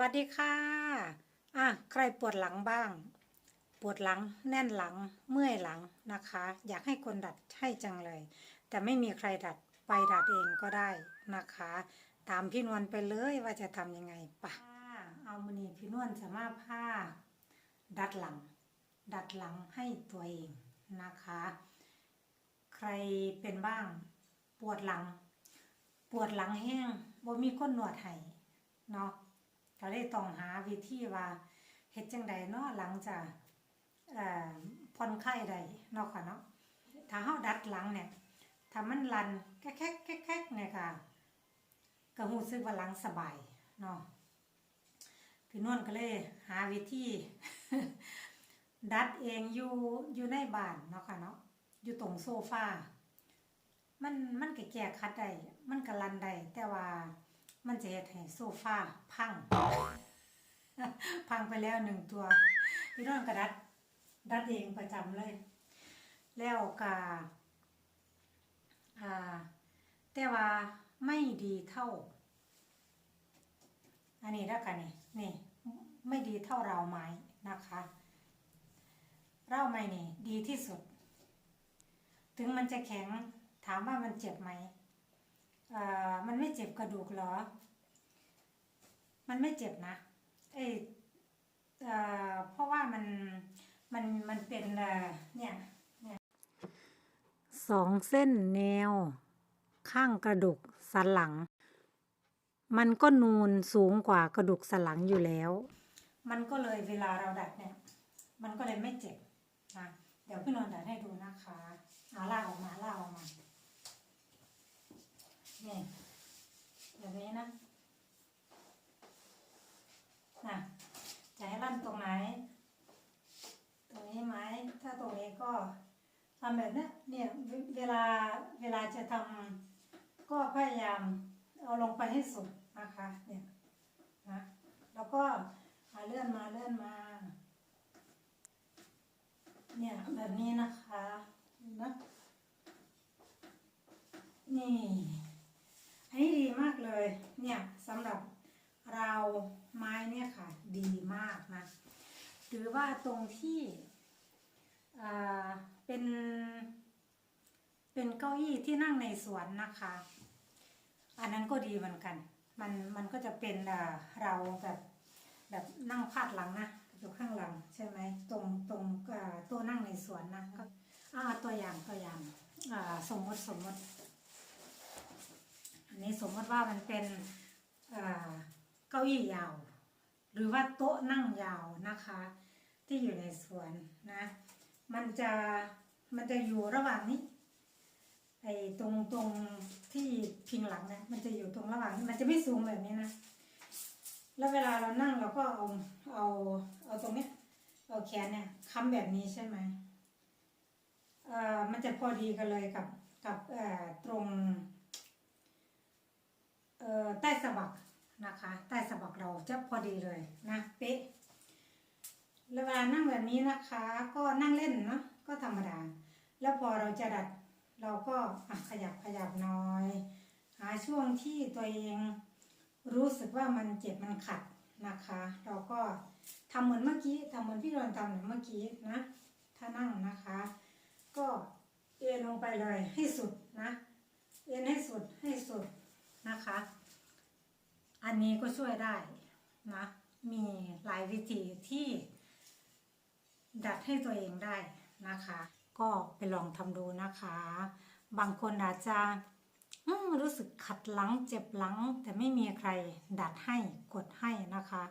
วัสดีค่ะ อะ ใครปวดหลังบ้าง ปวดหลัง แน่นหลัง เมื่อยหลังนะคะ อยากให้คนดัดให้จังเลย แต่ไม่มีใครดัด ไปดัดเองก็ได้นะคะ ตามพี่นวลไปเลยว่าจะทำยังไงปะเอามือนีพี่นวลจะมาผ้า ดัดหลัง ดัดหลังให้ตัวเองนะคะ ใครเป็นบ้าง ปวดหลัง ปวดหลังแห้งบ่มีคนนวดให้เนาะ ก็เลยต้องหาวิธีว่าเฮ็ดจังใดเนาะหลังจากผ่อนคลายใดเนาะค่ะเนาะถ้าเฮาดัดหลังเนี่ยถ้ามันลันแก๊กๆแก๊กๆเนี่ยค่ะก็รู้สึกว่าหลังสบายเนาะพี่นวลก็เลยหาวิธีดัดเองอยู่อยู่ในบ้านเนาะค่ะเนาะอยู่ตรงโซฟามันมันก็แก้คัดได้มันก็ลันได้แต่ว่า มันจะเฮ็ดให้โซฟาพัง พังไปแล้วหนึ่งตัว พี่น้องกระดัดดัดเองประจำเลย แล้วก็อ่า แต่ว่าไม่ดีเท่า อันนี้แล้วกันนี่นี่ ไม่ดีเท่าเราวไม้นะคะเราวไม้นี่ ดีที่สุด ถึงมันจะแข็งถามว่ามันเจ็บไหมอ่า มันไม่เจ็บกระดูกเหรอ มันไม่เจ็บนะเอยเอ่อเพราะว่ามันมันมันเป็นเอ่อเนี่ยเนี่ยสองเส้นแนว ข้างกระดูกสันหลัง มันก็นูนสูงกว่ากระดูกสันหลังอยู่แล้ว มันก็เลยเวลาเราดัดเนี่ย มันก็เลยไม่เจ็บนะเดี๋ยวพี่นนท์ดัดให้ดูนะคะเอาลากออกมาลากออกมา นี่แบบ นี้นะน่ะจะให้ลั่นตรงไหน ตรงนี้ไหม ถ้าตรงนี้ก็ทำแบบนี้เนี่ยเวลาเวลาจะทำก็พยายามเอาลงไปให้สุดนะคะเนี่ยนะแล้วก็มาเลื่อนมาเลื่อนมา เนี่ยแบบนี้นะคะนะนี่อันนี้ดีมาก เนี่ยสำหรับเราไม้เนี่ยค่ะดีมากนะหรือว่าตรงที่เป็น เป็นเก้าอี้ที่นั่งในสวนนะคะ อันนั้นก็ดีเหมือนกัน มันมันก็จะเป็นเราแบบแบบนั่งพาดหลังนะอยู่ข้างหลังใช่ไหมตรงตรงตัวนั่งในสวนนะก็อ่าตัวอย่างตัวอย่างสมมติสมมติ อันนี้สมมติว่ามันเป็นเก้าอี้ยาว หรือว่าโต๊ะนั่งยาวนะคะ ที่อยู่ในสวนนะ มันจะมันจะอยู่ระหว่างนี้ไอ้ตรงตรงที่พิงหลังนะมันจะอยู่ตรงระหว่างนี้มันจะไม่สูงแบบนี้นะแล้วเวลาเรานั่งเราก็เอาเอาเอาตรงเนี้ยเอาแขนเนี่ยค้ำแบบนี้ใช่ไหมเอ่อมันจะพอดีกันเลยกับกับเอ่อตรง เอ่อใต้สะบักนะคะ ใต้สะบักเรา จะพอดีเลยนะเป๊ะเวลานั่งแบบนี้นะคะ ก็นั่งเล่นเนาะก็ธรรมดา แล้วพอเราจะดัดเราก็ขยับขยับน้อย หาช่วงที่ตัวเองรู้สึกว่ามันเจ็บมันขัดนะคะ เราก็ทำเหมือนเมื่อกี้ทำเหมือนพี่รอนทำเหมือนเมื่อกี้นะถ้านั่งนะคะ ก็เอ็นลงไปเลยให้สุดนะเอ็นให้สุดให้สุดนะคะ อันนี้ก็ช่วยได้ นะ มีหลายวิธีที่ดัดให้ตัวเองได้นะคะ ก็ไปลองทำดูนะคะ บางคนอาจจะรู้สึกขัดหลังเจ็บหลัง แต่ไม่มีใครดัดให้กดให้นะคะ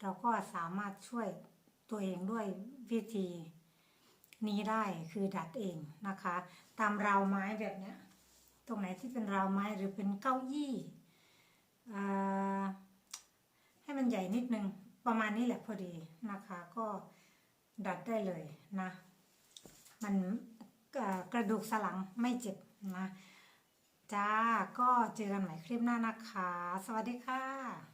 เราก็สามารถช่วยตัวเองด้วยวิธีนี้ได้คือดัดเองนะคะ ตามราวไม้แบบนี้ตรงไหนที่เป็นราวไม้หรือเป็นเก้าอี้อ่า ให้มันใหญ่นิดนึง ประมาณนี้แหละพอดีนะคะ ก็ดัดได้เลยนะ มันกระดูกสันหลังไม่เจ็บนะจ้าก็เจอกันใหม่คลิปหน้านะคะ สวัสดีค่ะ